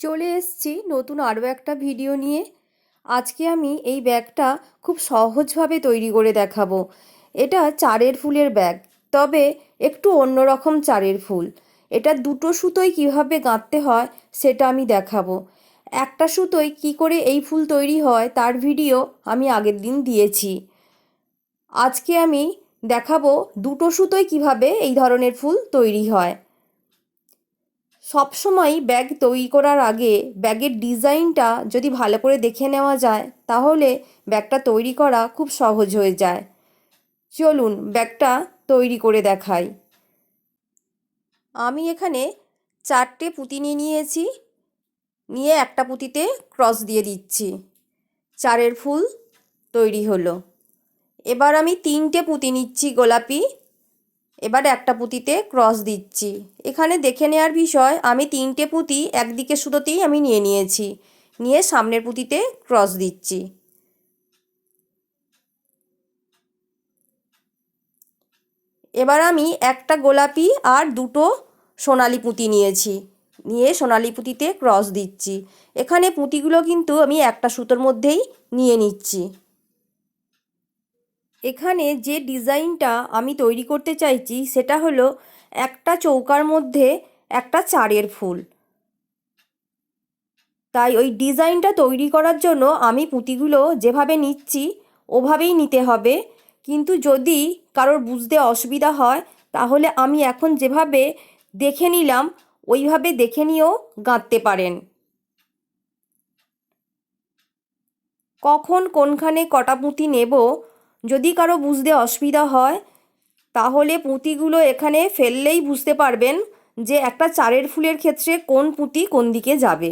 চলে এসেছি নতুন আরও একটা ভিডিও নিয়ে। আজকে আমি এই ব্যাগটা খুব সহজভাবে তৈরি করে দেখাবো। এটা চারের ফুলের ব্যাগ, তবে একটু অন্যরকম চারের ফুল। এটা দুটো সুতোয় কীভাবে গাঁথতে হয় সেটা আমি দেখাবো। একটা সুতোয় কি করে এই ফুল তৈরি হয় তার ভিডিও আমি আগের দিন দিয়েছি। আজকে আমি দেখাবো দুটো সুতোয় কীভাবে এই ধরনের ফুল তৈরি হয়। সবসময় ব্যাগ তৈরি করার আগে ব্যাগের ডিজাইনটা যদি ভালো করে দেখে নেওয়া যায়, তাহলে ব্যাগটা তৈরি করা খুব সহজ হয়ে যায়। চলুন ব্যাগটা তৈরি করে দেখাই। আমি এখানে চারটে পুঁতি নিয়ে নিয়েছি, নিয়ে একটা পুঁতিতে ক্রস দিয়ে দিচ্ছি। চারের ফুল তৈরি হলো। এবার আমি তিনটে পুঁতি নিচ্ছি গোলাপি এবার একটা পুঁতিতে ক্রস দিচ্ছি। এখানে দেখে নেওয়ার বিষয়, আমি তিনটে পুঁতি একদিকে সুতোতেই আমি নিয়ে নিয়েছি। নিয়ে সামনের পুঁতিতে ক্রস দিচ্ছি। এবার আমি একটা গোলাপি আর দুটো সোনালি পুঁতি নিয়েছি। নিয়ে সোনালি পুঁতিতে ক্রস দিচ্ছি। এখানে পুঁতিগুলো কিন্তু আমি একটা সুতোর মধ্যেই নিয়ে নিচ্ছি। এখানে যে ডিজাইনটা আমি তৈরি করতে চাইছি সেটা হলো একটা চৌকার মধ্যে একটা চারের ফুল। তাই ওই ডিজাইনটা তৈরি করার জন্য আমি পুঁতিগুলো যেভাবে নিচ্ছি ওভাবেই নিতে হবে। কিন্তু যদি কারোর বুঝতে অসুবিধা হয়, তাহলে আমি এখন যেভাবে দেখে নিলাম, ওইভাবে দেখে নিয়েও গাঁথতে পারেন। কখন কোনখানে কটা পুঁতি নেব যদি কারও বুঝতে অসুবিধা হয়, তাহলে পুঁতিগুলো এখানে ফেললেই বুঝতে পারবেন যে একটা চারের ফুলের ক্ষেত্রে কোন পুঁতি কোন দিকে যাবে।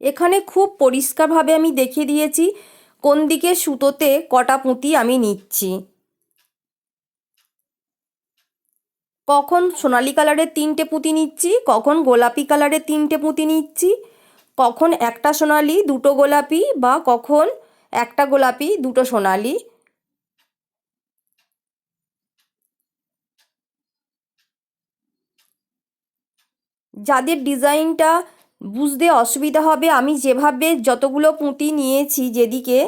এখানে খুব পরিষ্কারভাবে আমি দেখিয়ে দিয়েছি কোন দিকে সুতোতে কটা পুঁতি আমি নিচ্ছি। কখন সোনালি কালারের তিনটে পুঁতি নিচ্ছি, কখন গোলাপি কালারের তিনটে পুঁতি নিচ্ছি, কখন একটা সোনালি, দুটো গোলাপি বা কখন একটা গোলাপি, দুটো সোনালি। যাদের ডিজাইনটা বুঝতে অসুবিধা হবে, আমি যেভাবে যতগুলো পুঁতি নিয়েছি যেদিকে,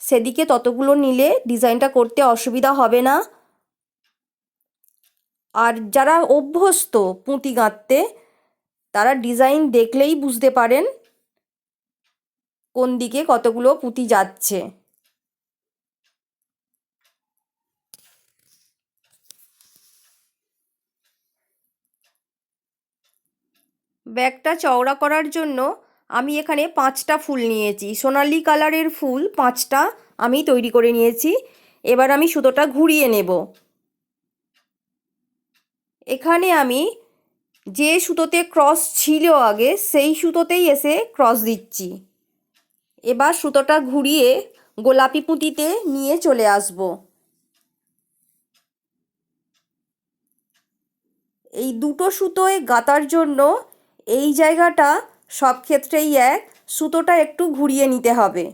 সেদিকে ততগুলো নিলে ডিজাইনটা করতে অসুবিধা হবে না। আর যারা অভ্যস্ত পুঁতি গাঁথতে তারা ডিজাইন দেখলেই বুঝতে পারেন কোন দিকে কতগুলো পুঁতি যাচ্ছে। ব্যাগটা চওড়া করার জন্য আমি এখানে পাঁচটা ফুল নিয়েছি। সোনালি কালারের ফুল পাঁচটা আমি তৈরি করে নিয়েছি। এবার আমি সুতোটা ঘুরিয়ে নেব। এখানে আমি যে সুতোতে ক্রস ছিল আগে, সেই সুতোতেই এসে ক্রস দিচ্ছি। এবার সুতোটা ঘুরিয়ে গোলাপি পুঁতিতে নিয়ে চলে আসব। এই দুটো সুতোয় গাতার জন্য এই জায়গাটা সব ক্ষেত্রেই এক, সুতোটা একটু ঘুরিয়ে নিতে হবে।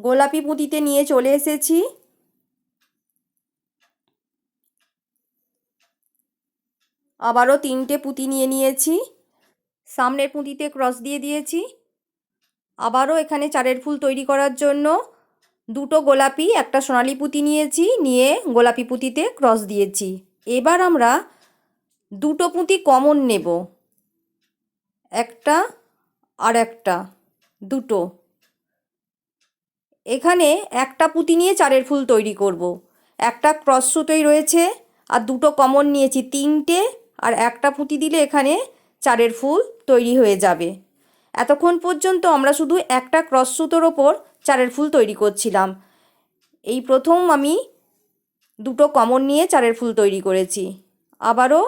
গোলাপি পুঁতিতে নিয়ে চলে এসেছি। আবারও তিনটে পুঁতি নিয়ে নিয়েছি। সামনের পুঁতিতে ক্রস দিয়ে দিয়েছি। আবারও এখানে চারের ফুল তৈরি করার জন্য দুটো গোলাপি, একটা সোনালি পুঁতি নিয়েছি, নিয়ে গোলাপি পুঁতিতে ক্রস দিয়েছি। এবার আমরা দুটো পুঁতি কমন নেব। একটা আর একটা, দুটো। এখানে একটা পুঁতি নিয়ে চারের ফুল তৈরি করব। একটা ক্রস সুতোই রয়েছে, আর দুটো কমন নিয়েছি, তিনটে, আর একটা পুঁতি দিলে এখানে চারের ফুল তৈরি হয়ে যাবে। এতক্ষণ পর্যন্ত আমরা শুধু একটা ক্রস সুতোর ওপর চারের ফুল তৈরি করছিলাম। এই প্রথম আমি দুটো কমন নিয়ে চারের ফুল তৈরি করেছি। আবারও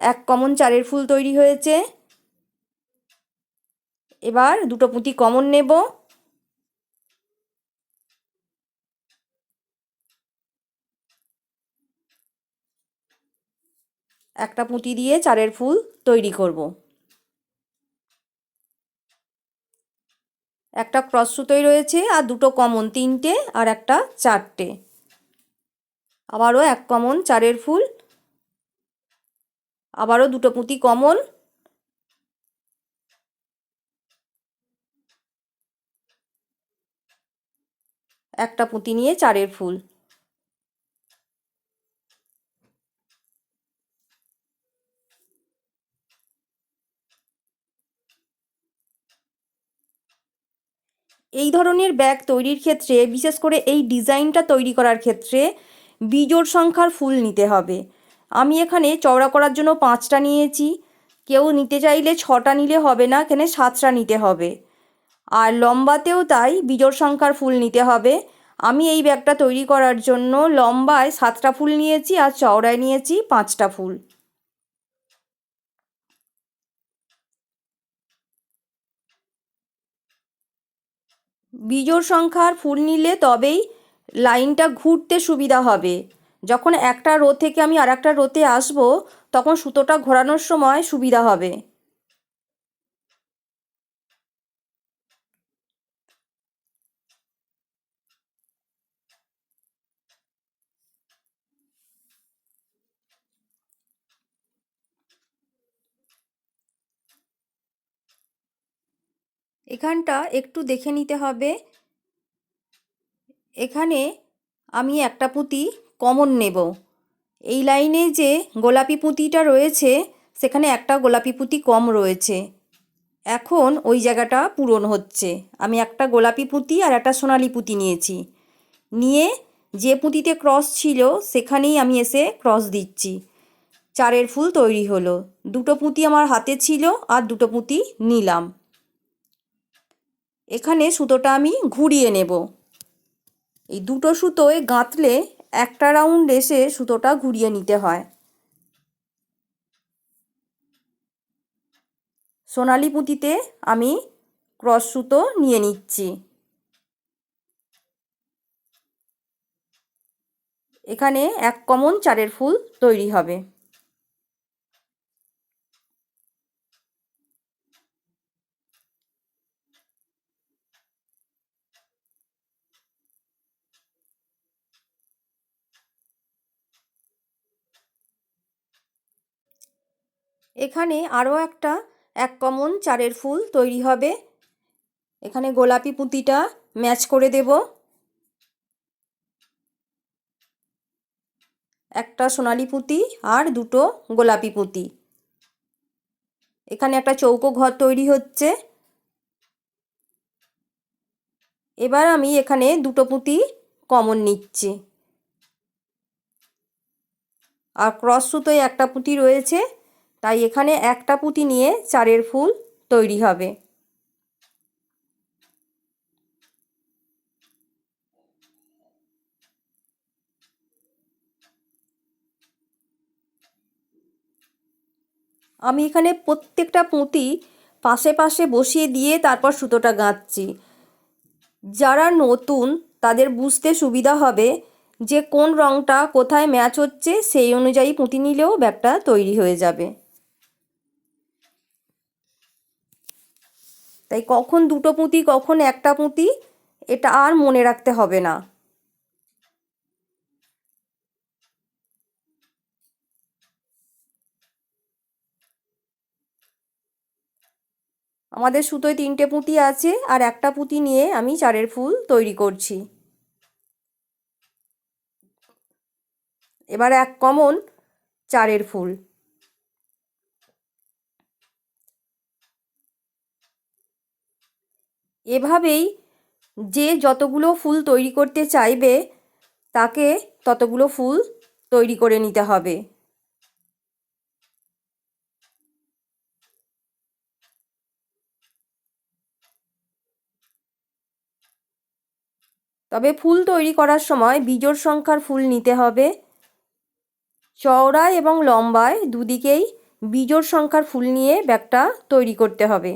এক কমন চারের ফুল তৈরি হয়েছে। এবার দুটো পুঁতি কমন নেব। একটা পুঁতি দিয়ে চারের ফুল তৈরি করব। একটা ক্রস সুতোই রয়েছে আর দুটো কমন, তিনটে আর একটা চারটে। আবারও এক কমন, চারের ফুল। আবারও দুটো পুঁতি কমন। একটা পুঁতি নিয়ে চারের ফুল। এই ধরনের ব্যাগ তৈরির ক্ষেত্রে, বিশেষ করে এই ডিজাইনটা তৈরি করার ক্ষেত্রে বিজোড় সংখ্যার ফুল নিতে হবে। আমি এখানে চওড়া করার জন্য পাঁচটা নিয়েছি। কেউ নিতে চাইলে ছটা নিলে হবে না এখানে সাতটা নিতে হবে। আর লম্বাতেও তাই বিজোড় সংখ্যার ফুল নিতে হবে। আমি এই ব্যাগটা তৈরি করার জন্য লম্বায় সাতটা ফুল নিয়েছি আর চওড়ায় নিয়েছি পাঁচটা ফুল। বিজোড় সংখ্যার ফুল নিলে তবেই লাইনটা ঘুরতে সুবিধা হবে। যখন একটা রো থেকে আমি আর একটা রোতে আসব, তখন সুতোটা ঘোরানোর সময় সুবিধা হবে। এখানটা একটু দেখে নিতে হবে। এখানে আমি একটা পুঁতি কমন নেব। এই লাইনে যে গোলাপি পুঁতিটা রয়েছে, সেখানে একটা গোলাপি পুঁতি কম রয়েছে। এখন ওই জায়গাটা পূরণ হচ্ছে। আমি একটা গোলাপি পুঁতি আর একটা সোনালি পুঁতি নিয়েছি। নিয়ে যে পুঁতিতে ক্রস ছিল, সেখানেই আমি এসে ক্রস দিচ্ছি। চারের ফুল তৈরি হলো। দুটো পুঁতি আমার হাতে ছিল আর দুটো পুঁতি নিলাম। এখানে সুতোটা আমি ঘুরিয়ে নেব। এই দুটো সুতোয় গাঁথলে একটা রাউন্ড এসে সুতোটা ঘুরিয়ে নিতে হয়। সোনালি পুঁতিতে আমি ক্রস সুতো নিয়ে নিচ্ছি। এখানে এক কমন চারের ফুল তৈরি হবে। এখানে আরও একটা, এক কমন চারের ফুল তৈরি হবে। এখানে গোলাপি পুঁতিটা ম্যাচ করে দেব। একটা সোনালি পুঁতি আর দুটো গোলাপি পুঁতি। এখানে একটা চৌকো ঘর তৈরি হচ্ছে। এবার আমি এখানে দুটো পুঁতি কমন নিচ্ছি। আর ক্রস সুতোয় একটা পুঁতি রয়েছে। তাই এখানে একটা পুঁতি নিয়ে চারের ফুল তৈরি হবে। আমি এখানে প্রত্যেকটা পুঁতি পাশে পাশে বসিয়ে দিয়ে তারপর সুতোটা গাঁথছি। যারা নতুন তাদের বুঝতে সুবিধা হবে যে কোন রঙটা কোথায় ম্যাচ হচ্ছে সেই অনুযায়ী পুঁতি নিলেও ব্যাগটা তৈরি হয়ে যাবে। তাই কখন দুটো পুঁতি, কখন একটা পুঁতি, এটা আর মনে রাখতে হবে না। আমাদের সুতোয় তিনটে পুঁতি আছে আর একটা পুঁতি নিয়ে আমি চারের ফুল তৈরি করছি। এবার এক কমন চারের ফুল। এভাবেই যে যতগুলো ফুল তৈরি করতে চাইবে, তাকে ততগুলো ফুল তৈরি করে নিতে হবে। তবে ফুল তৈরি করার সময় বিজোড় সংখ্যার ফুল নিতে হবে। চওড়ায় এবং লম্বায় দুদিকেই বিজোড় সংখ্যার ফুল নিয়ে ব্যাগটা তৈরি করতে হবে।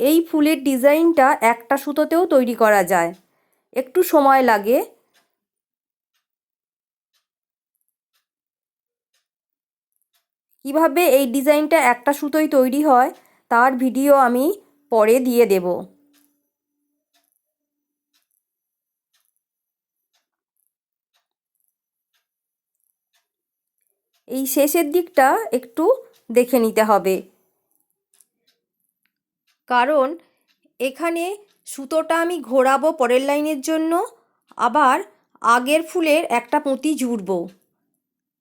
এই ফুলের ডিজাইনটা একটা সুতোতেও তৈরি করা যায়। একটু সময় লাগে। কীভাবে এই ডিজাইনটা একটা সুতোয় তৈরি হয়, তার ভিডিও আমি পরে দিয়ে দেব। এই শেষের দিকটা একটু দেখে নিতে হবে। কারণ এখানে সুতোটা আমি ঘোরাবো পরের লাইনের জন্য, আবার আগের ফুলের একটা পুঁতি জুড়বো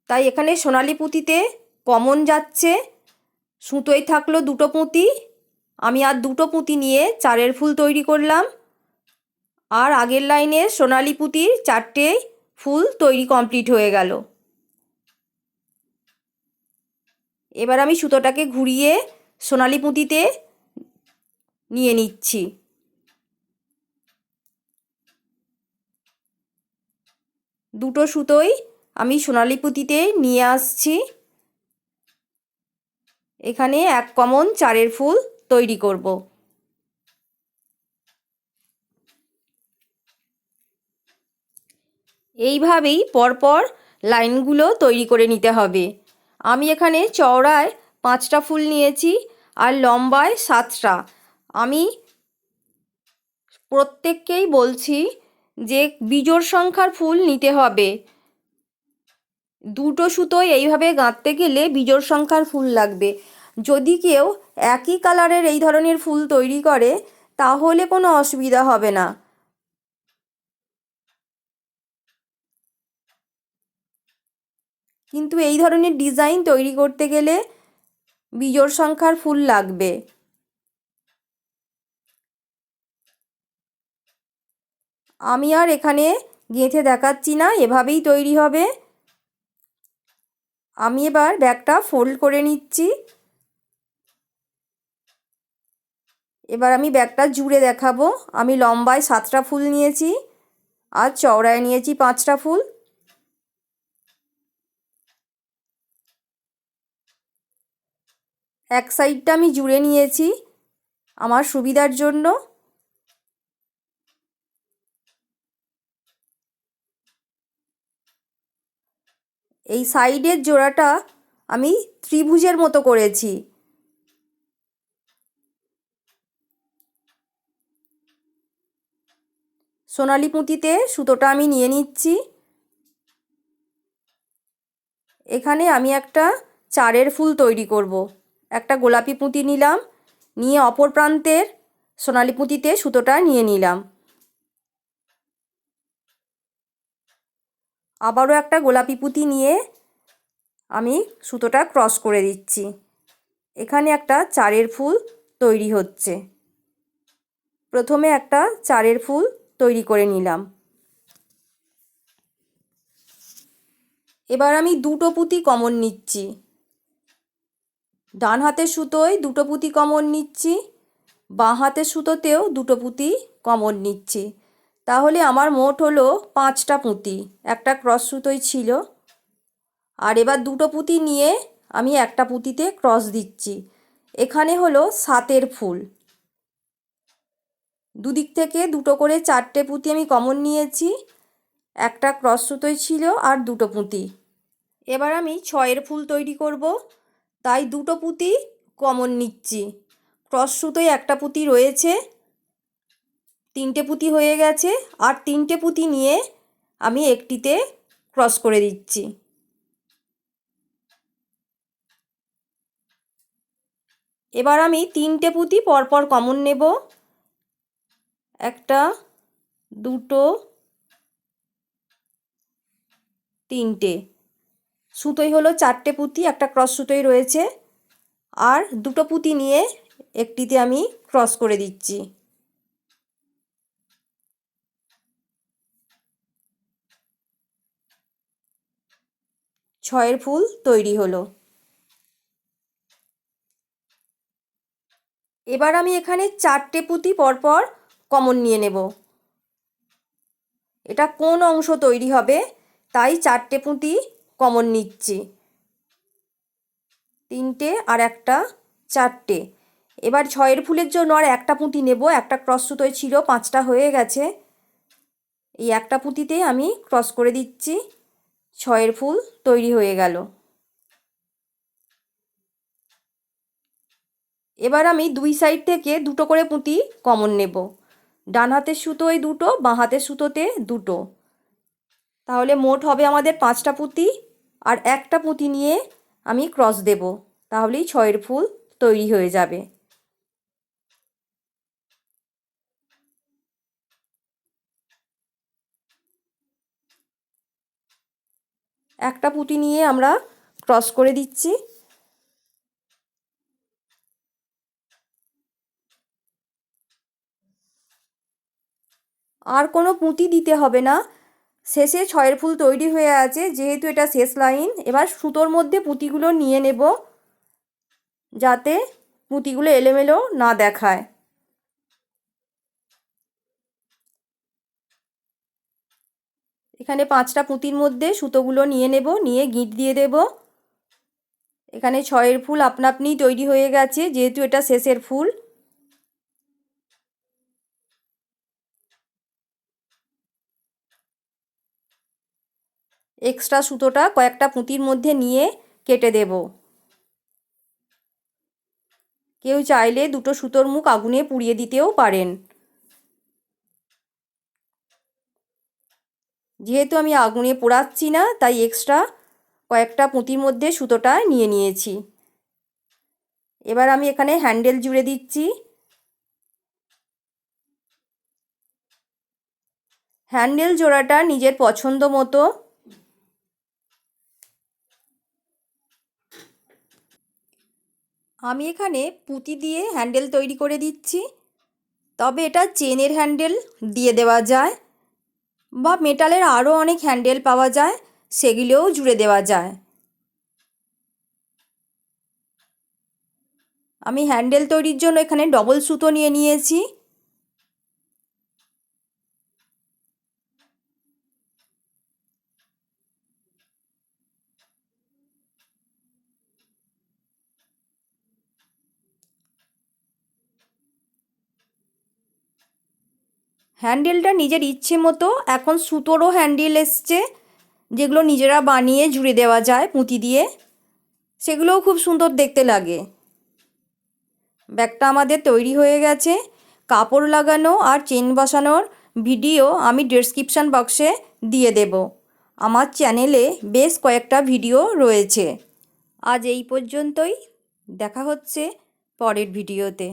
তাই এখানে সোনালি পুঁতিতে কমন যাচ্ছে, সুতোয় থাকল দুটো পুঁতি, আমি আর দুটো পুঁতি নিয়ে চারের ফুল তৈরি করলাম। আর আগের লাইনে সোনালি পুঁতির চারটে ফুল তৈরি কমপ্লিট হয়ে গেল। এবার আমি সুতোটাকে ঘুরিয়ে সোনালি পুঁতিতে নিয়ে নিচ্ছি। দুটো সুতোই আমি সোনালি পুঁতিতে নিয়ে আসছি। এখানে এক কমন চারের ফুল তৈরি করব। এইভাবেই পরপর লাইনগুলো তৈরি করে নিতে হবে। আমি এখানে চওড়ায় পাঁচটা ফুল নিয়েছি আর লম্বায় সাতটা। আমি প্রত্যেককেই বলছি যে বিজোড় সংখ্যার ফুল নিতে হবে। দুটো সুতোয় এইভাবে গাঁথতে গেলে বিজোড় সংখ্যার ফুল লাগবে। যদি কেউ একই কালারের এই ধরনের ফুল তৈরি করে, তাহলে কোনো অসুবিধা হবে না। কিন্তু এই ধরনের ডিজাইন তৈরি করতে গেলে বিজোড় সংখ্যার ফুল লাগবে। আমি আর এখানে গেঁথে দেখাচ্ছি না, এভাবেই তৈরি হবে। আমি এবার ব্যাগটা ফোল্ড করে নিচ্ছি। এবার আমি ব্যাগটা জুড়ে দেখাবো। আমি লম্বায় সাতটা ফুল নিয়েছি আর চওড়ায় নিয়েছি পাঁচটা ফুল। এক সাইডটা আমি জুড়ে নিয়েছি আমার সুবিধার জন্য। এই সাইডের জোড়াটা আমি ত্রিভুজের মতো করেছি। সোনালি পুঁতিতে সুতোটা আমি নিয়ে নিচ্ছি। এখানে আমি একটা চারের ফুল তৈরি করব। একটা গোলাপি পুঁতি নিলাম, নিয়ে অপর প্রান্তের সোনালি পুঁতিতে সুতোটা নিয়ে নিলাম। আবারও একটা গোলাপি পুঁতি নিয়ে আমি সুতোটা ক্রস করে দিচ্ছি। এখানে একটা চারের ফুল তৈরি হচ্ছে। প্রথমে একটা চারের ফুল তৈরি করে নিলাম। এবার আমি দুটো পুঁতি কমন নিচ্ছি। ডান হাতের সুতোয় দুটো পুঁতি কমন নিচ্ছি, বাঁ হাতের সুতোতেও দুটো পুঁতি কমন নিচ্ছি। তাহলে আমার মোট হলো পাঁচটা পুঁতি। একটা ক্রস সুতোই ছিল। আর এবার দুটো পুঁতি নিয়ে আমি একটা পুঁতিতে ক্রস দিচ্ছি। এখানে হলো সাতের ফুল। দুদিক থেকে দুটো করে চারটে পুঁতি আমি কমন নিয়েছি। একটা ক্রস সুতোই ছিল আর দুটো পুঁতি। এবার আমি ছয়ের ফুল তৈরি করব। তাই দুটো পুঁতি কমন নিচ্ছি। ক্রস সুতোয় একটা পুঁতি রয়েছে। তিনটে পুঁতি হয়ে গেছে আর তিনটে পুঁতি নিয়ে আমি একটিতে ক্রস করে দিচ্ছি। এবার আমি তিনটে পুঁতি পরপর কমন নেব। একটা, দুটো, তিনটে। সুতোই হলো চারটে পুঁতি, একটা ক্রস সুতোই রয়েছে। আর দুটো পুঁতি নিয়ে একটিতে আমি ক্রস করে দিচ্ছি। ছয়ের ফুল তৈরি হলো। এবার আমি এখানে চারটে পুঁতি পরপর কমন নিয়ে নেব। এটা কোন অংশ তৈরি হবে তাই চারটে পুঁতি কমন নিচ্ছি। তিনটে আর একটা চারটে। এবার ছয়ের ফুলের জন্য আর একটা পুঁতি নেব। একটা ক্রস সুতোয় ছিল, পাঁচটা হয়ে গেছে। এই একটা পুঁতিতে আমি ক্রস করে দিচ্ছি। ছয়ের ফুল তৈরি হয়ে গেল। এবার আমি দুই সাইড থেকে দুটো করে পুঁতি কমন নেব। ডান হাতের সুতোয় দুটো, বাঁ হাতের সুতোতে দুটো। তাহলে মোট হবে আমাদের পাঁচটা পুঁতি আর একটা পুঁতি নিয়ে আমি ক্রস দেব। তাহলেই ছয়ের ফুল তৈরি হয়ে যাবে। একটা পুঁতি নিয়ে আমরা ক্রস করে দিচ্ছি। আর কোনো পুঁতি দিতে হবে না। শেষে ছয়ের ফুল তৈরি হয়ে আছে, যেহেতু এটা শেষ লাইন, এবার সুতোর মধ্যে পুঁতিগুলো নিয়ে নেব, যাতে পুঁতিগুলো এলোমেলো না দেখায়। এখানে পাঁচটা পুঁতির মধ্যে সুতোগুলো নিয়ে নেব, নিয়ে গিঁট দিয়ে দেব। এখানে ছয়ের ফুল আপনা আপনিই তৈরি হয়ে গেছে, যেহেতু এটা শেষের ফুল। এক্সট্রা সুতোটা কয়েকটা পুঁতির মধ্যে নিয়ে কেটে দেব। কেউ চাইলে দুটো সুতোর মুখ আগুনে পুড়িয়ে দিতেও পারেন। যেহেতু আমি আগুনে পোড়াচ্ছি না, তাই এক্সট্রা কয়েকটা পুঁতির মধ্যে সুতোটা নিয়ে নিয়েছি। এবার আমি এখানে হ্যান্ডেল জুড়ে দিচ্ছি। হ্যান্ডেল জোড়াটা নিজের পছন্দ মতো। আমি এখানে পুঁতি দিয়ে হ্যান্ডেল তৈরি করে দিচ্ছি। তবে এটা চেনের হ্যান্ডেল দিয়ে দেওয়া যায়। বা মেটালের আরও অনেক হ্যান্ডেল পাওয়া যায়, সেগুলোও জুড়ে দেওয়া যায়। আমি হ্যান্ডেল তৈরির জন্য এখানে ডবল সুতো নিয়ে নিয়েছি। হ্যান্ডেলটা নিজের ইচ্ছে মতো, এখন সুতোরও হ্যান্ডেল এসছে, যেগুলো নিজেরা বানিয়ে জুড়ে দেওয়া যায় পুঁতি দিয়ে। সেগুলোও খুব সুন্দর দেখতে লাগে। ব্যাগটা আমাদের তৈরি হয়ে গেছে। কাপড় লাগানো আর চেন বসানোর ভিডিও আমি ডেসক্রিপশান বক্সে দিয়ে দেব। আমার চ্যানেলে বেশ কয়েকটা ভিডিও রয়েছে। আজ এই পর্যন্তই। দেখা হচ্ছে পরের ভিডিওতে।